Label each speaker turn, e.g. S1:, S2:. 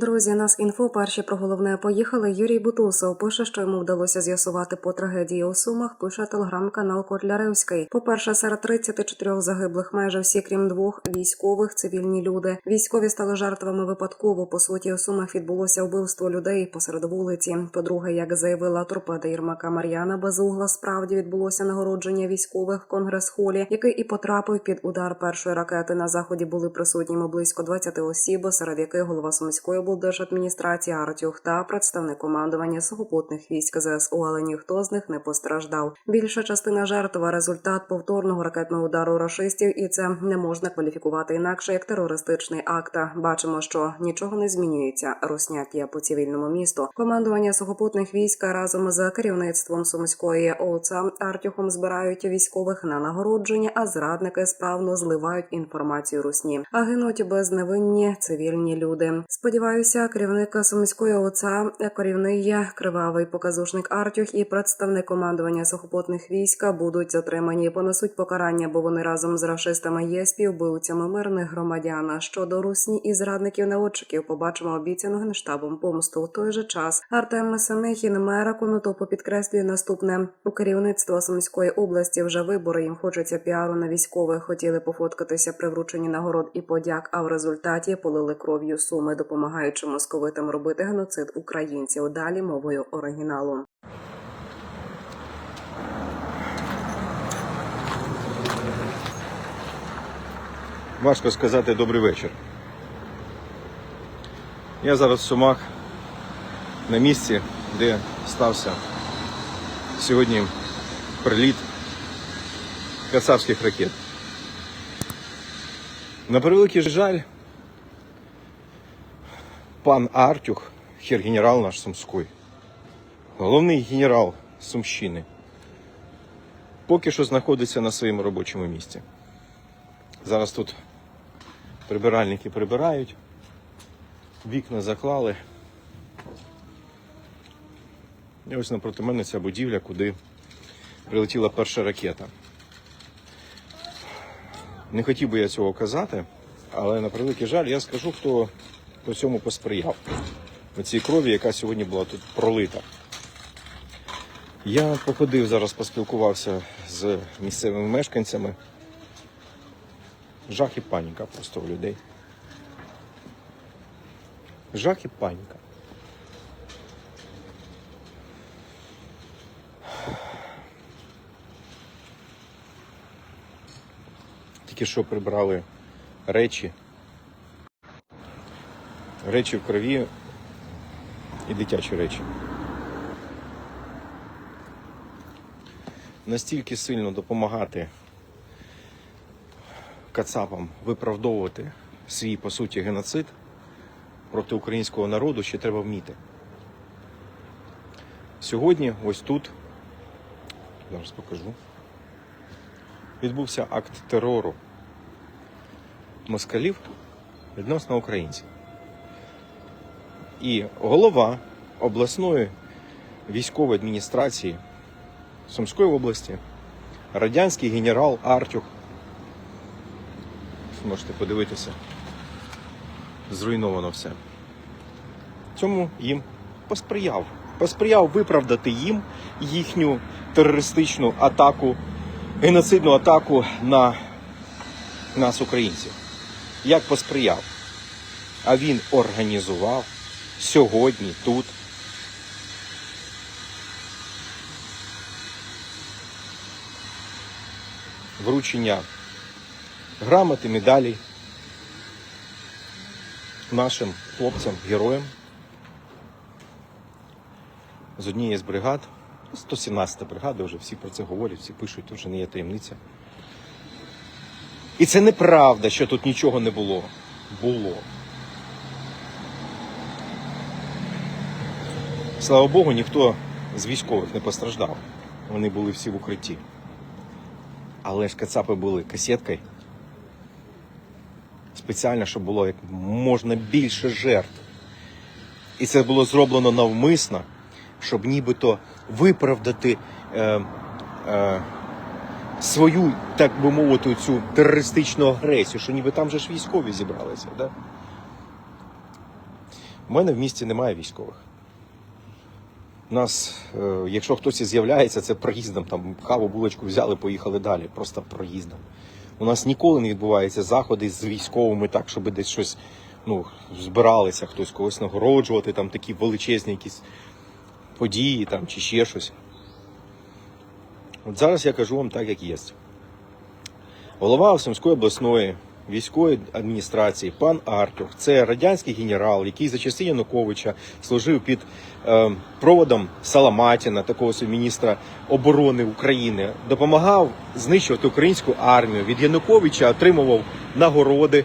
S1: Друзі, нас інфо перші про головне поїхали. Юрій Бутусов пише, що йому вдалося з'ясувати по трагедії у Сумах. Пише телеграм-канал Котляревський. По перше, серед 34 загиблих майже всі, крім двох військових, цивільні люди. Військові стали жертвами випадково. По суті, у Сумах відбулося вбивство людей посеред вулиці. По-друге, як заявила торпеда Єрмака Мар'яна Безугла, справді відбулося нагородження військових в конгрес-холі, який і потрапив під удар першої ракети. На заході були присутніми близько 20 осіб, серед яких голова Сумської облдержадміністрації Артюх та представник командування сухопутних військ ЗСУ, але ніхто з них не постраждав. Більша частина жертв – результат повторного ракетного удару рашистів, і це не можна кваліфікувати інакше як терористичний акт. Бачимо, що нічого не змінюється. Росняк є по цивільному місту. Командування сухопутних військ разом з керівництвом сумської ОЦА Артюхом збирають військових на нагородження, а зрадники справно зливають інформацію русні. А гинуть безневинні цивільні люди. Сподіваюся, керівник сумської ОЦА, корівний кривавий показушник Артюх і представник командування сухопутних військ будуть затримані понесуть покарання, бо вони разом з рашистами є співбивцями мирних громадян. Щодо русні і зрадників наводчиків побачимо обіцяну генштабом помсту. У той же час Артем Семихін, мера Конотопу, підкреслює наступне у керівництва Сумської області. Вже вибори їм хочеться піару на військових. Хотіли пофоткатися при врученні нагород і подяк, а в результаті полили кров'ю суми, допомагаючи московитам робити геноцид українців. Далі мовою оригіналу.
S2: Важко сказати добрий вечір. Я зараз в Сумах на місці, де стався сьогодні приліт кацапських ракет. На превеликий жаль, пан Артюх, хер-генерал наш Сумський, головний генерал Сумщини, поки що знаходиться на своєму робочому місці. Зараз тут прибиральники прибирають, вікна заклали. І ось напроти мене ця будівля, куди прилетіла перша ракета. Не хотів би я цього казати, але на превеликий жаль, я скажу, хто по цьому посприяв. Цій крові, яка сьогодні була тут пролита. Я походив зараз, поспілкувався з місцевими мешканцями. Жах і паніка просто у людей. Жах і паніка. Тільки що прибрали речі. Речі в крові і дитячі речі. Настільки сильно допомагати кацапам виправдовувати свій по суті геноцид проти українського народу ще треба вміти. Сьогодні, ось тут, зараз покажу, відбувся акт терору москалів відносно українців. І голова обласної військової адміністрації Сумської області, радянський генерал Артюх можете подивитися. Зруйновано все. Цьому їм посприяв. Посприяв виправдати їм їхню терористичну атаку, геноцидну атаку на нас, українців. Як посприяв? А він організував сьогодні тут. Вручення грамоти, медалі нашим хлопцям, героям з однієї з бригад, 117 бригада, вже всі про це говорять, всі пишуть, тут вже не є таємниця. І це неправда, що тут нічого не було. Було. Слава Богу, ніхто з військових не постраждав. Вони були всі в укритті. Але ж кацапи були касеткою спеціально, щоб було як можна більше жертв. І це було зроблено навмисно, щоб нібито виправдати е, е, свою, так би мовити, цю терористичну агресію, що ніби там же ж військові зібралися. Да? У мене в місті немає військових. У нас, е, якщо хтось і з'являється, це проїздом. Там каву, булочку взяли, поїхали далі. Просто проїздом. У нас ніколи не відбуваються заходи з військовими так, щоб десь щось ну, збиралися, хтось когось нагороджувати, там такі величезні якісь події там, чи ще щось. От зараз я кажу вам так, як є. Голова Сумської обласної військової адміністрації пан Артур це радянський генерал, який за часи Януковича служив під е, проводом Саламатіна, такого міністра оборони України, допомагав знищувати українську армію. Від Януковича отримував нагороди.